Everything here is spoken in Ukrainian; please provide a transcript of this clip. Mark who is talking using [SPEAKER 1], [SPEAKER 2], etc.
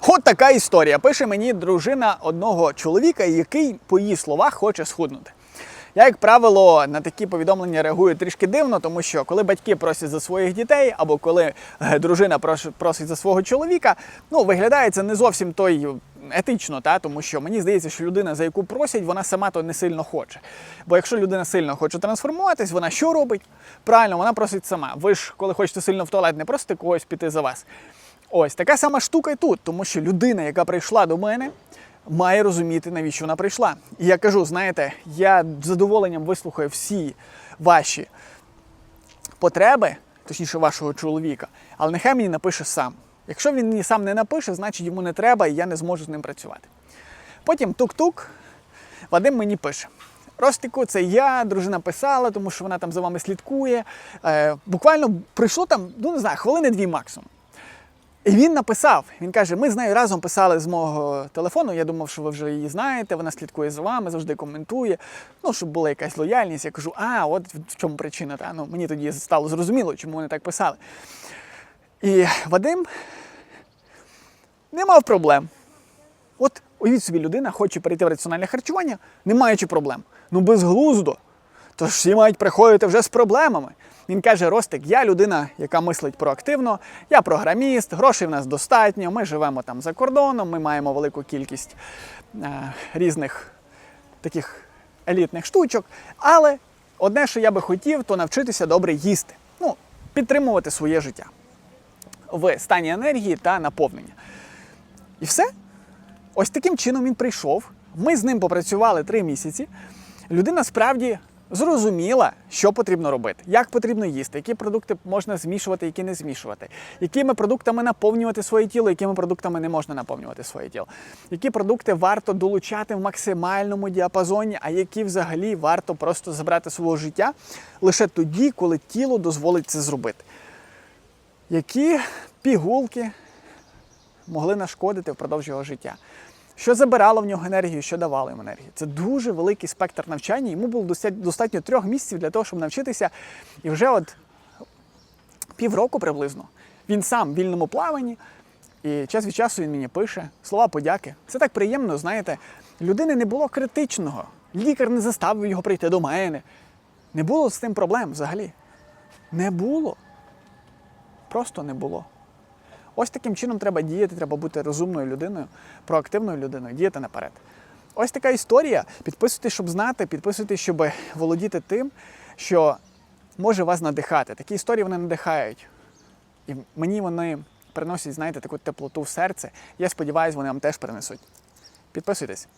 [SPEAKER 1] От така історія. Пише мені дружина одного чоловіка, який, по її словах, хоче схуднути. Я, як правило, на такі повідомлення реагую трішки дивно, тому що коли батьки просять за своїх дітей, або коли е, дружина просить за свого чоловіка, ну виглядає це не зовсім той етично, та тому що мені здається, що людина, за яку просять, вона сама то не сильно хоче. Бо якщо людина сильно хоче трансформуватись, вона що робить? Правильно, вона просить сама. Ви ж, коли хочете сильно в туалет, не просите когось піти за вас. Ось така сама штука і тут, тому що людина, яка прийшла до мене, має розуміти, навіщо вона прийшла. І я кажу, знаєте, я з задоволенням вислухаю всі ваші потреби, точніше вашого чоловіка, але нехай мені напише сам. Якщо він мені сам не напише, значить йому не треба і я не зможу з ним працювати. Потім тук-тук, Вадим мені пише. Ростику, це я, дружина писала, тому що вона там за вами слідкує. Е, буквально прийшло там, ну не знаю, хвилини дві максимум. І він написав: він каже: ми з нею разом писали з мого телефону. Я думав, що ви вже її знаєте, вона слідкує за вами, завжди коментує. Ну, щоб була якась лояльність. Я кажу, а, от в чому причина. Та? Ну, мені тоді стало зрозуміло, чому вони так писали. І Вадим не мав проблем. От уявіть собі, людина хоче перейти в раціональне харчування, не маючи проблем. Ну безглуздо. Тож всі мають приходити вже з проблемами. Він каже: Ростик, я людина, яка мислить проактивно, я програміст, грошей в нас достатньо, ми живемо там за кордоном, ми маємо велику кількість е, різних таких елітних штучок. Але одне, що я би хотів, то навчитися добре їсти. Ну, підтримувати своє життя в стані енергії та наповнення. І все. Ось таким чином він прийшов. Ми з ним попрацювали три місяці. Людина справді зрозуміла, що потрібно робити, як потрібно їсти, які продукти можна змішувати, які не змішувати, якими продуктами наповнювати своє тіло, якими продуктами не можна наповнювати своє тіло, які продукти варто долучати в максимальному діапазоні, а які взагалі варто просто забрати свого життя лише тоді, коли тіло дозволить це зробити. Які пігулки могли нашкодити впродовж його життя. Що забирало в нього енергію, що давало йому енергію. Це дуже великий спектр навчання. Йому було достатньо трьох місяців для того, щоб навчитися. І вже от півроку приблизно він сам в вільному плаванні. І час від часу він мені пише слова подяки. Це так приємно, знаєте. Людини не було критичного. Лікар не заставив його прийти до мене. Не було з цим проблем взагалі. Не було. Просто не було. Ось таким чином треба діяти, треба бути розумною людиною, проактивною людиною, діяти наперед. Ось така історія. Підписуйтесь, щоб знати, підписуйтесь, щоб володіти тим, що може вас надихати. Такі історії вони надихають. І мені вони приносять, знаєте, таку теплоту в серце. Я сподіваюся, вони вам теж принесуть. Підписуйтесь.